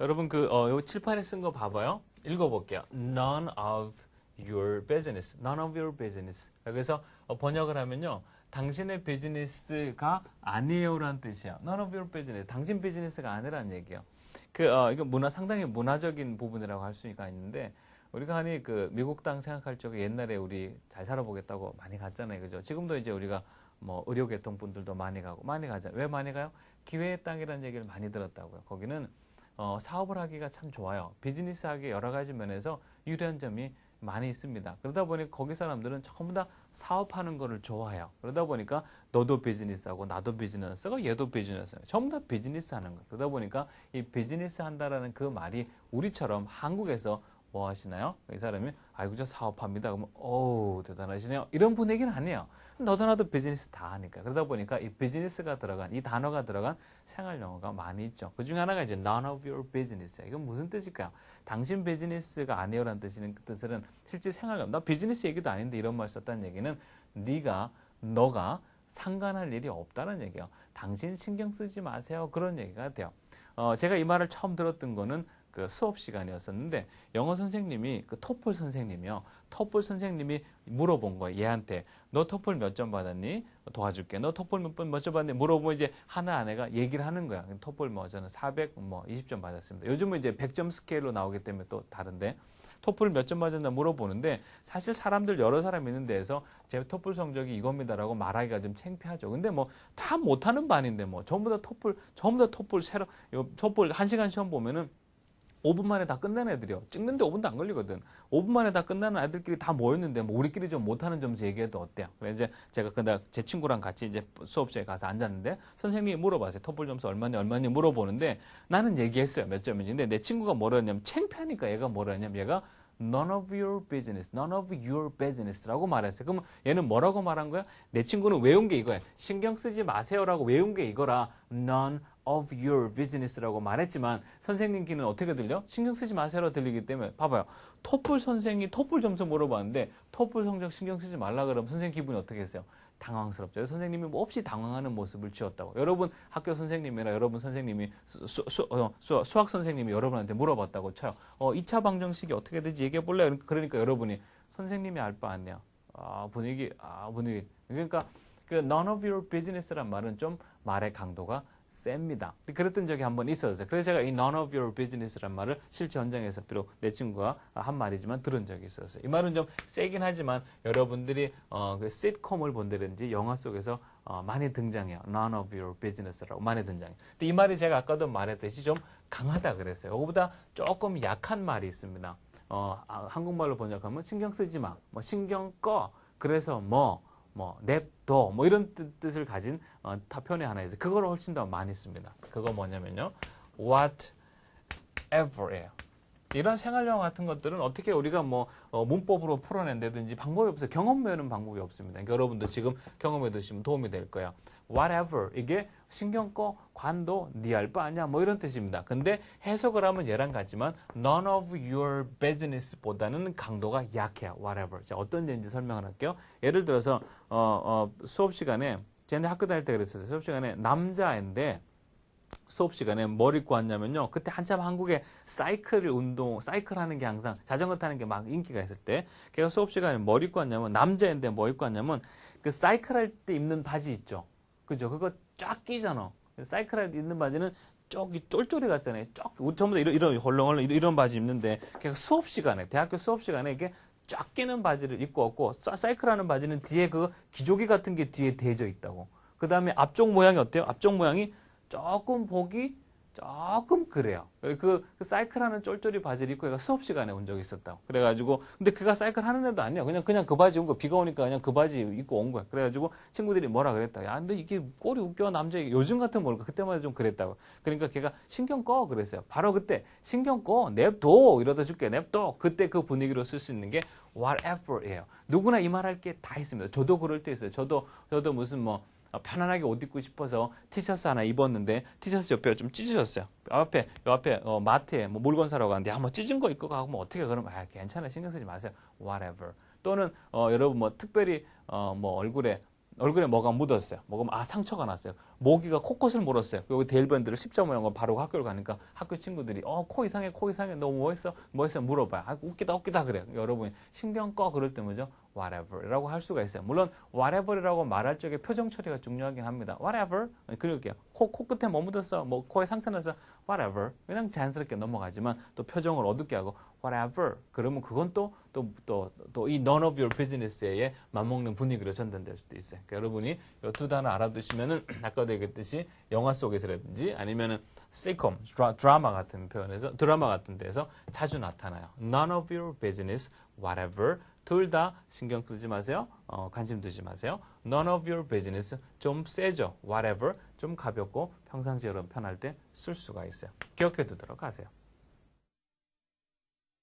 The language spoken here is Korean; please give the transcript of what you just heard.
여러분 그 어, 요 칠판에 쓴 거 봐봐요. 읽어볼게요. None of your business. None of your business. 그래서 어, 번역을 하면요. 당신의 비즈니스가 아니에요라는 뜻이에요. None of your business. 당신 비즈니스가 아니라는 얘기예요. 그 어, 이거 문화 상당히 문화적인 부분이라고 할 수가 있는데 우리가 하니 그 미국 땅 생각할 적에 옛날에 우리 잘 살아보겠다고 많이 갔잖아요. 그죠? 지금도 이제 우리가 뭐 의료계통 분들도 많이 가고 많이 가잖아요. 왜 많이 가요? 기회의 땅이라는 얘기를 많이 들었다고요. 거기는 어, 사업을 하기가 참 좋아요. 비즈니스 하기 여러 가지 면에서 유리한 점이 많이 있습니다. 그러다 보니 거기 사람들은 전부 다 사업하는 거를 좋아해요. 그러다 보니까 너도 비즈니스하고 나도 비즈니스하고 얘도 비즈니스하고 전부 다 비즈니스 하는 거예요. 그러다 보니까 이 비즈니스 한다라는 그 말이 우리처럼 한국에서 뭐 하시나요? 이 사람이 아이고 저 사업합니다. 그러면 어우 대단하시네요. 이런 분위기는 아니에요. 너도 나도 비즈니스 다 하니까 그러다 보니까 이 비즈니스가 들어간 이 단어가 들어간 생활 용어가 많이 있죠. 그 중에 하나가 이제 none of your business. 이건 무슨 뜻일까요? 당신 비즈니스가 아니요라는 뜻이는 그 뜻은 실제 생활 나 비즈니스 얘기도 아닌데 이런 말 썼다는 얘기는 네가 너가 상관할 일이 없다는 얘기예요. 당신 신경 쓰지 마세요. 그런 얘기가 돼요. 어, 제가 이 말을 처음 들었던 거는 그 수업 시간이었었는데 영어 선생님이 그 토플 선생님이요. 토플 선생님이 물어본 거예요. 얘한테 너 토플 몇 점 받았니? 도와줄게. 너 토플 몇점 받았니? 물어보면 이제 하나 아내가 얘기를 하는 거야. 토플 뭐 저는 400 뭐 20점 받았습니다. 요즘은 이제 100점 스케일로 나오기 때문에 또 다른데 토플 몇 점 맞았나 물어보는데 사실 사람들 여러 사람 있는 데에서 제 토플 성적이 이겁니다라고 말하기가 좀 창피하죠. 근데 뭐 다 못하는 반인데 뭐 전부 다 토플 전부 다 토플 새로 요 토플 한 시간 시험 보면은 5분 만에 다 끝내는 애들이요. 찍는데 5분도 안 걸리거든. 5분 만에 다 끝나는 애들끼리 다 모였는데 뭐 우리끼리 좀 못하는 점수 얘기해도 어때요? 그래서 이제 제가 그날 제 친구랑 같이 이제 수업실에 가서 앉았는데 선생님이 물어봤어요. 토플 점수 얼마냐 얼마냐 물어보는데 나는 얘기했어요. 몇 점인지. 근데 내 친구가 뭐라 했냐면 창피하니까 얘가 뭐라 했냐면 얘가 none of your business, none of your business라고 말했어요. 그러면 얘는 뭐라고 말한 거야? 내 친구는 외운 게 이거야. 신경 쓰지 마세요라고 외운 게 이거라. none of your business라고 말했지만 선생님 귀는 어떻게 들려? 신경 쓰지 마세요로 들리기 때문에 봐봐요. 토플 선생이 토플 점수 물어봤는데 토플 성적 신경 쓰지 말라 그러면 선생님 기분이 어떻게 했어요? 당황스럽죠. 선생님이 뭐 없이 당황하는 모습을 지었다고. 여러분 학교 선생님이나 여러분 선생님이 수, 수, 수, 어, 수, 수학 선생님이 여러분한테 물어봤다고 쳐요. 어, 2차 방정식이 어떻게 되지 얘기해 볼래요? 그러니까, 여러분이 선생님이 알 바 아니야. 아, 분위기, 아, 분위기. 그러니까 그 none of your business란 말은 좀 말의 강도가 셉니다. 그랬던 적이 한 번 있었어요. 그래서 제가 이 none of your business란 말을 실제 현장에서 비록 내 친구가 한 말이지만 들은 적이 있었어요. 이 말은 좀 세긴 하지만 여러분들이 어, 그 시트콤을 본다든지 영화 속에서 어, 많이 등장해요. none of your business라고 많이 등장해요. 근데 이 말이 제가 아까도 말했듯이 좀 강하다 그랬어요. 이거보다 조금 약한 말이 있습니다. 어, 아, 한국말로 번역하면 신경 쓰지 마, 뭐 신경 꺼, 그래서 뭐, 뭐 냅둬 뭐 이런 뜻, 을 가진 어, 타편의 하나 있어요. 그걸 훨씬 더 많이 씁니다. 그거 뭐냐면요. whatever예요. 이런 생활용 같은 것들은 어떻게 우리가 뭐 어, 문법으로 풀어낸다든지 방법이 없어요. 경험 배우는 방법이 없습니다. 그러니까 여러분도 지금 경험해 두시면 도움이 될 거예요. whatever 이게 신경 꺼 관도 네알바 아니야 뭐 이런 뜻입니다. 근데 해석을 하면 얘랑 같지만 none of your business보다는 강도가 약해요. whatever. 자, 어떤 얘기인지 설명을 할게요. 예를 들어서 어, 어, 수업 시간에 쟤네 학교 다닐 때 그랬었어요. 수업 시간에 남자인데 수업 시간에 뭘 입고 왔냐면요. 그때 한참 한국에 사이클 운동, 사이클 하는 게 항상 자전거 타는 게 막 인기가 있을 때 걔가 수업 시간에 뭘 입고 왔냐면 남자인데 뭐 입고 왔냐면 그 사이클 할 때 입는 바지 있죠. 그죠? 그거 쫙 끼잖아. 사이클 할 때 입는 바지는 쪽이 쫄쫄이 같잖아요. 쪽, 전부 다 이런, 이런 헐렁헐렁 이런, 바지 입는데 걔가 수업 시간에, 대학교 수업 시간에 이게 쫙 끼는 바지를 입고 왔고 사이클 하는 바지는 뒤에 그 기저귀 같은 게 뒤에 대져 있다고. 그 다음에 앞쪽 모양이 어때요? 앞쪽 모양이 조금 보기 조금 그래요. 그, 그 사이클 하는 쫄쫄이 바지를 입고 얘가 수업 시간에 온 적이 있었다고. 그래가지고, 근데 그가 사이클 하는 애도 아니야. 그냥, 그냥 그 바지 온 거, 비가 오니까 그냥 그 바지 입고 온 거야. 그래가지고 친구들이 뭐라 그랬다. 야, 근데 이게 꼴이 웃겨, 남자. 요즘 같은 모르까 그때마다 좀 그랬다고. 그러니까 걔가 신경 꺼. 그랬어요. 바로 그때, 신경 꺼. 냅둬. 이러다 줄게. 냅둬. 그때 그 분위기로 쓸 수 있는 게 whatever예요. 누구나 이 말할 게 다 있습니다. 저도 그럴 때 있어요. 저도, 저도 무슨 뭐, 어, 편안하게 옷 입고 싶어서 티셔츠 하나 입었는데 티셔츠 옆에 좀 찢어졌어요. 앞에 요 앞에 어, 마트에 뭐 물건 사러 가는데 한번 찢은 거 입고 가고 뭐 어떻게 그러면 아 괜찮아 신경 쓰지 마세요. whatever. 또는 어, 여러분 뭐 특별히 어, 뭐 얼굴에 얼굴에 뭐가 묻었어요. 뭐가 아 상처가 났어요. 모기가 코끝을 물었어요. 여기 데일밴드를 십자 모양 거 바르고 학교를 가니까 학교 친구들이 어 코 이상해 코 이상해 너뭐 했어 뭐 했어 물어봐요. 아 웃기다 웃기다 그래요. 여러분이 신경 꺼 그럴 때 뭐죠? Whatever이라고 할 수가 있어요. 물론 whatever이라고 말할 적에 표정 처리가 중요하긴 합니다. whatever 그럴게요. 코, 코 끝에 뭐 묻었어? 뭐 코에 상처 났어? whatever 그냥 자연스럽게 넘어가지만 또 표정을 어둡게 하고 whatever 그러면 그건 또 또 또 또 이 none of your business에 맞먹는 분위기로 전달될 수도 있어요. 그러니까 여러분이 이 두 단어 알아두시면은 아까도 얘기했듯이 영화 속에서라든지 아니면은 드라, 드라마 같은 표현에서 드라마 같은 데서 자주 나타나요. none of your business whatever 둘 다 신경 쓰지 마세요. 어, 관심 두지 마세요. none of your business 좀 세죠. whatever 좀 가볍고 평상시에 편할 때 쓸 수가 있어요. 기억해 두도록 하세요.